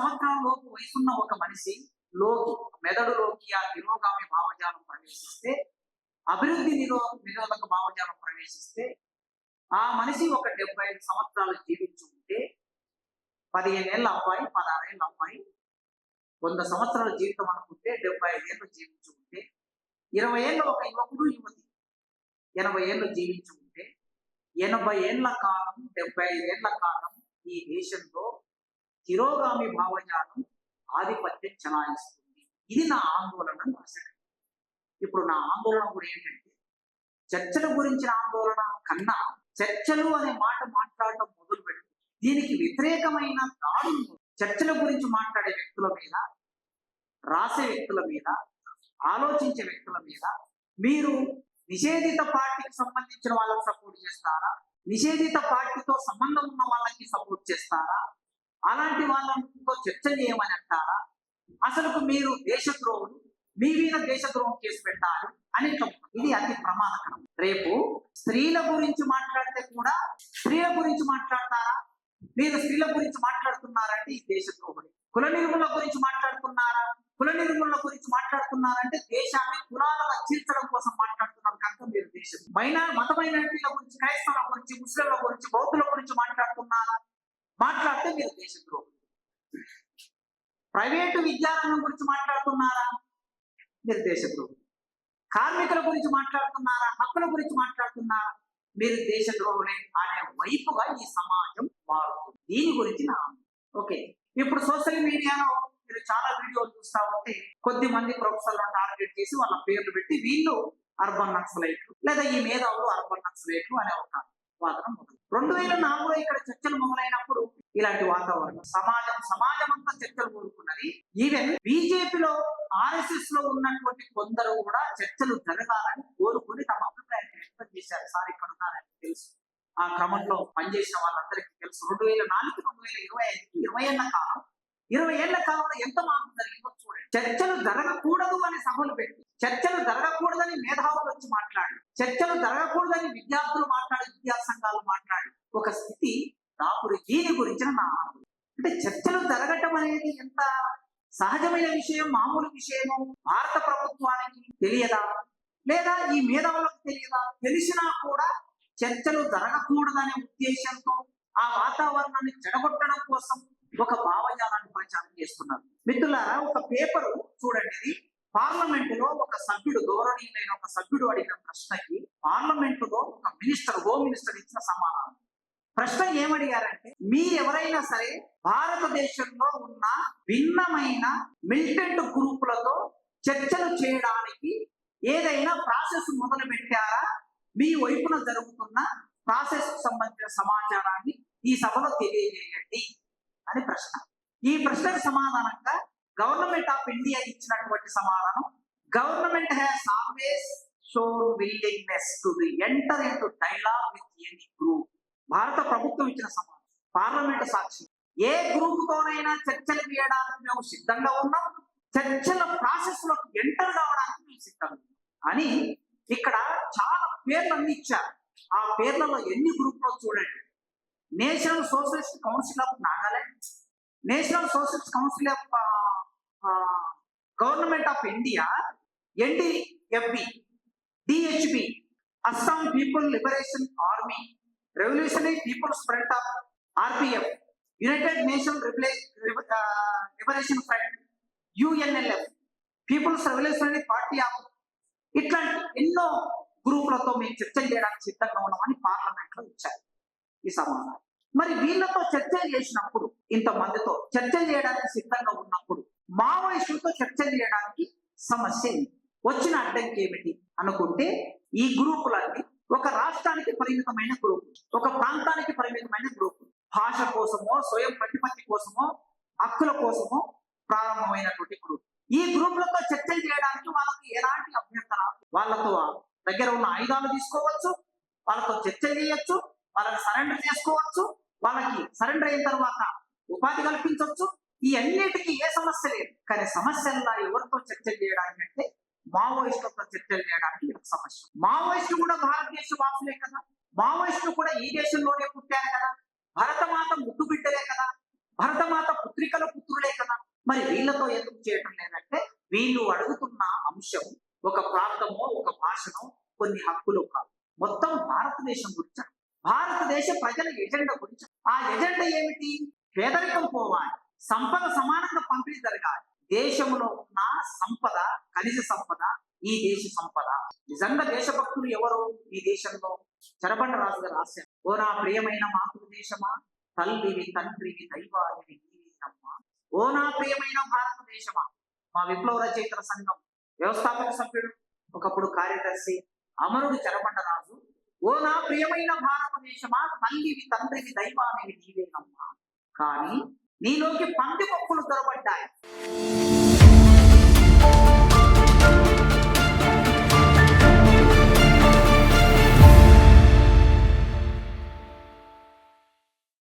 సంవత్సరం లోపు వయసున్న ఒక మనిషి లోకి మెదడులోకి ఆ తిరోగామి భావజాలం ప్రవేశిస్తే అభివృద్ధి నిరో నిరోధక భావజాలం ప్రవేశిస్తే ఆ మనిషి ఒక డెబ్బై ఐదు సంవత్సరాలు జీవించి ఉంటే పదిహేను పదిహేనేళ్ళ అబ్బాయి పదహారేళ్ళ అబ్బాయి వంద సంవత్సరాల జీవితం అనుకుంటే డెబ్బై ఐదేళ్ళు జీవించి ఉంటే ఇరవై ఏళ్ళు ఒక యువకుడు యువతి. ఎనభై ఏళ్ళు జీవించి ఉంటే ఎనభై ఏళ్ళ కాలం డెబ్బై ఐదేళ్ళ కాలం ఈ దేశంలో తిరోగామి భావజాలం ఆధిపత్యం చలాయిస్తుంది. ఇది నా ఆందోళన రాశాడు ఇప్పుడు నా ఆందోళన కూడా ఏంటంటే చర్చల గురించిన ఆందోళన కన్నా చర్చలు అనే మాట మాట్లాడటం మొదలు పెడుతుంది. దీనికి వ్యతిరేకమైన దాడులు చర్చల గురించి మాట్లాడే వ్యక్తుల మీద రాసే వ్యక్తుల మీద ఆలోచించే వ్యక్తుల మీద మీరు నిషేధిత పార్టీకి సంబంధించిన వాళ్ళకి సపోర్ట్ చేస్తారా? నిషేధిత పార్టీతో సంబంధం ఉన్న వాళ్ళకి సపోర్ట్ చేస్తారా? అలాంటి వాళ్ళతో చర్చ చేయమని అంటారా? అసలు మీరు దేశద్రోహులు మీ మీద దేశద్రోహం కేసు పెట్టాలి అని ఇది అతి ప్రమాదకరం. రేపు స్త్రీల గురించి మాట్లాడితే కూడా స్త్రీల గురించి మాట్లాడతారా? మీరు స్త్రీల గురించి మాట్లాడుతున్నారంటే ఈ దేశద్రోహుడు కుల నిర్మూలన గురించి మాట్లాడుతున్నారా? కుల నిర్మూలన గురించి మాట్లాడుతున్నారంటే దేశాన్ని కులాలుగా చీల్చడం కోసం మాట్లాడుతున్నారు కనుక మీరు దేశం మైనా మత మైనారిటీల గురించి క్రైస్తవుల గురించి ముస్లింల గురించి బౌద్ధుల గురించి మాట్లాడుతున్నారా? మాట్లాడితే మీరు దేశద్రోహం ప్రైవేటు విద్యార్థుల గురించి మాట్లాడుతున్నారా? మీరు దేశద్రోహం కార్మికుల గురించి మాట్లాడుతున్నారా? హక్కుల గురించి మాట్లాడుతున్నారా? మీరు దేశద్రోహులే అనే వైపుగా ఈ సమాజం మారుతుంది. దీని గురించి నా ఓకే. ఇప్పుడు సోషల్ మీడియాలో మీరు చాలా వీడియోలు చూస్తా ఉంటే కొద్ది మంది ప్రొఫెసర్లను టార్గెట్ చేసి వాళ్ళ పేర్లు పెట్టి వీళ్ళు అర్బన్ నక్సలైట్లు లేదా ఈ మేధావులు అర్బన్ నక్సలైట్లు అనే ఒక వాదన రెండు వేల నాలుగులో ఇక్కడ చర్చలు మొదలైనప్పుడు ఇలాంటి వాతావరణం సమాజం సమాజం అంతా చర్చలు కోరుకున్నది ఈవెన్ బీజేపీలో ఆర్ఎస్ఎస్లో ఉన్నటువంటి కొందరు కూడా చర్చలు జరగాలని కోరుకుని తమ అభిప్రాయాన్ని వ్యక్తం చేశారు. సార్ ఇక్కడ ఉన్నారని తెలుసు. ఆ క్రమంలో పనిచేసిన వాళ్ళందరికీ తెలుసు. రెండు వేల నాలుగు రెండు వేల ఇరవై ఐదుకి ఇరవై ఏళ్ళ కాలం. ఇరవై ఏళ్ళ కాలంలో ఎంత మార్పు జరిగిందో చూడండి. చర్చలు జరగకూడదు అని సభలు పెట్టి చర్చలు జరగ చర్చలు జరగకూడదని విద్యార్థులు మాట్లాడి విద్యా సంఘాలు మాట్లాడి ఒక స్థితి దాపురి దీని గురించిన నా అంటే చర్చలు జరగటం అనేది ఎంత సహజమైన విషయం మామూలు విషయము భారత ప్రభుత్వానికి తెలియదా? లేదా ఈ మేధావులకు తెలియదా? తెలిసినా కూడా చర్చలు జరగకూడదనే ఉద్దేశంతో ఆ వాతావరణాన్ని చెడగొట్టడం కోసం ఒక భావజాలాన్ని ప్రచారం చేస్తున్నారు. మిత్రులారా ఒక పేపరు చూడండి ఇది. పార్లమెంట్లో ఒక సభ్యుడు గౌరవనీయులైన ఒక సభ్యుడు అడిగిన ప్రశ్నకి పార్లమెంట్లో ఒక మినిస్టర్ హోమ్ మినిస్టర్ ఇచ్చిన సమాధానం ప్రశ్న ఏమడిగారంటే మీ ఎవరైనా సరే భారతదేశంలో ఉన్న భిన్నమైన మిలిటెంట్ గ్రూపులతో చర్చలు చేయడానికి ఏదైనా ప్రాసెస్ మొదలు పెట్టారా మీ వైపున జరుగుతున్న ప్రాసెస్కు సంబంధించిన సమాచారాన్ని ఈ సభలో తెలియజేయండి అని ప్రశ్న. ఈ ప్రశ్నకు సమాధానంగా గవర్నమెంట్ ఆఫ్ ఇండియా ఇచ్చినటువంటి సమాధానం government has always shown willingness to the enter into dialogue with any group భారత ప్రభుత్వం ఇచ్చిన సమాధానం పార్లమెంట్ సాక్షి. ఏ గ్రూప్ తోనైనా చర్చలు చేయడానికి మేము సిద్ధంగా ఉన్నాం చర్చల ప్రాసెస్లో ఎంటర్ కావడానికి మేము సిద్ధంగా అని ఇక్కడ చాలా పేర్లు అన్ని ఇచ్చారు. ఆ పేర్లలో ఎన్ని గ్రూప్లో చూడండి. National Socialist Council of Nagaland National Socialist Council of Government of India NDFB DHB Assam People Liberation Army Revolutionary Peoples Front of RPF United Nation Liberation Front UNLF Peoples Revolutionary Party of ఇట్లాంటి ఎన్నో గ్రూపులతో మేము చర్చలు చేయడానికి సిద్ధంగా ఉన్నామని పార్లమెంట్లో ఇచ్చారు ఈ సమాధానం మరి వీళ్ళతో చర్చలు చేసినప్పుడు ఇంతమందితో చర్చలు చేయడానికి సిద్ధంగా ఉన్నప్పుడు మావోయిస్టులతో చర్చ చేయడానికి సమస్య ఏంటి వచ్చిన అడ్డంకి ఏమిటి అనుకుంటే ఈ గ్రూపులన్నీ ఒక రాష్ట్రానికి పరిమితమైన గ్రూప్ ఒక ప్రాంతానికి పరిమితమైన గ్రూప్. భాష కోసమో స్వయం ప్రతిపత్తి కోసమో హక్కుల కోసమో ప్రారంభమైనటువంటి గ్రూప్. ఈ గ్రూపులతో చర్చలు చేయడానికి వాళ్ళకి ఎలాంటి అభ్యర్థన వాళ్ళతో దగ్గర ఉన్న ఆయుధాలు తీసుకోవచ్చు వాళ్ళతో చర్చలు చేయొచ్చు వాళ్ళకి సరెండర్ చేసుకోవచ్చు వాళ్ళకి సరెండర్ అయిన తర్వాత ఉపాధి కల్పించవచ్చు ఈ అన్నిటికీ ఏ సమస్య లేదు. కానీ సమస్యల్లా ఎవరితో చర్చలు చేయడానికి అంటే మావోయిస్టులతో చర్చలు చేయడానికి సమస్య. మావోయిస్టులు కూడా భారతదేశ వాసులే కదా. మావోయిస్టులు కూడా ఈ దేశంలోనే పుట్టారు కదా. భరతమాత ముద్దు బిడ్డలే కదా. భరతమాత పుత్రికల పుత్రులే కదా. మరి వీళ్ళతో ఎందుకు చేయటం లేదంటే వీళ్ళు అడుగుతున్న అంశం ఒక ప్రాంతమో ఒక భాషనో కొన్ని హక్కులు కాదు. మొత్తం భారతదేశం గురించి. భారతదేశ ప్రజల ఎజెండా గురించి. ఆ ఎజెండా ఏమిటి? పేదరికం పోవాలి. సంపద సమానంగా పంపిణీ జరగాలి. దేశంలో ఉన్న సంపద ఖనిజ సంపద ఈ దేశ సంపద. నిజంగా దేశభక్తులు ఎవరు? ఈ దేశంలో చరబండ రాజు గారు రాశారు. ఓ నా ప్రియమైన మాతృదేశమా తల్లివి తండ్రివి దైవానివి నీవేనమ్మా. ఓ నా ప్రియమైన భారతదేశమా మా విప్లవ రచయితల సంఘం వ్యవస్థాపక సభ్యుడు ఒకప్పుడు కార్యదర్శి అమరుడు చరబండ రాజు. ఓ నా ప్రియమైన భారతదేశమా తల్లివి తండ్రివి దైవానివి నీవేనమ్మా. కానీ నీలోకి పంది మొక్కులు దొరబడ్డాయి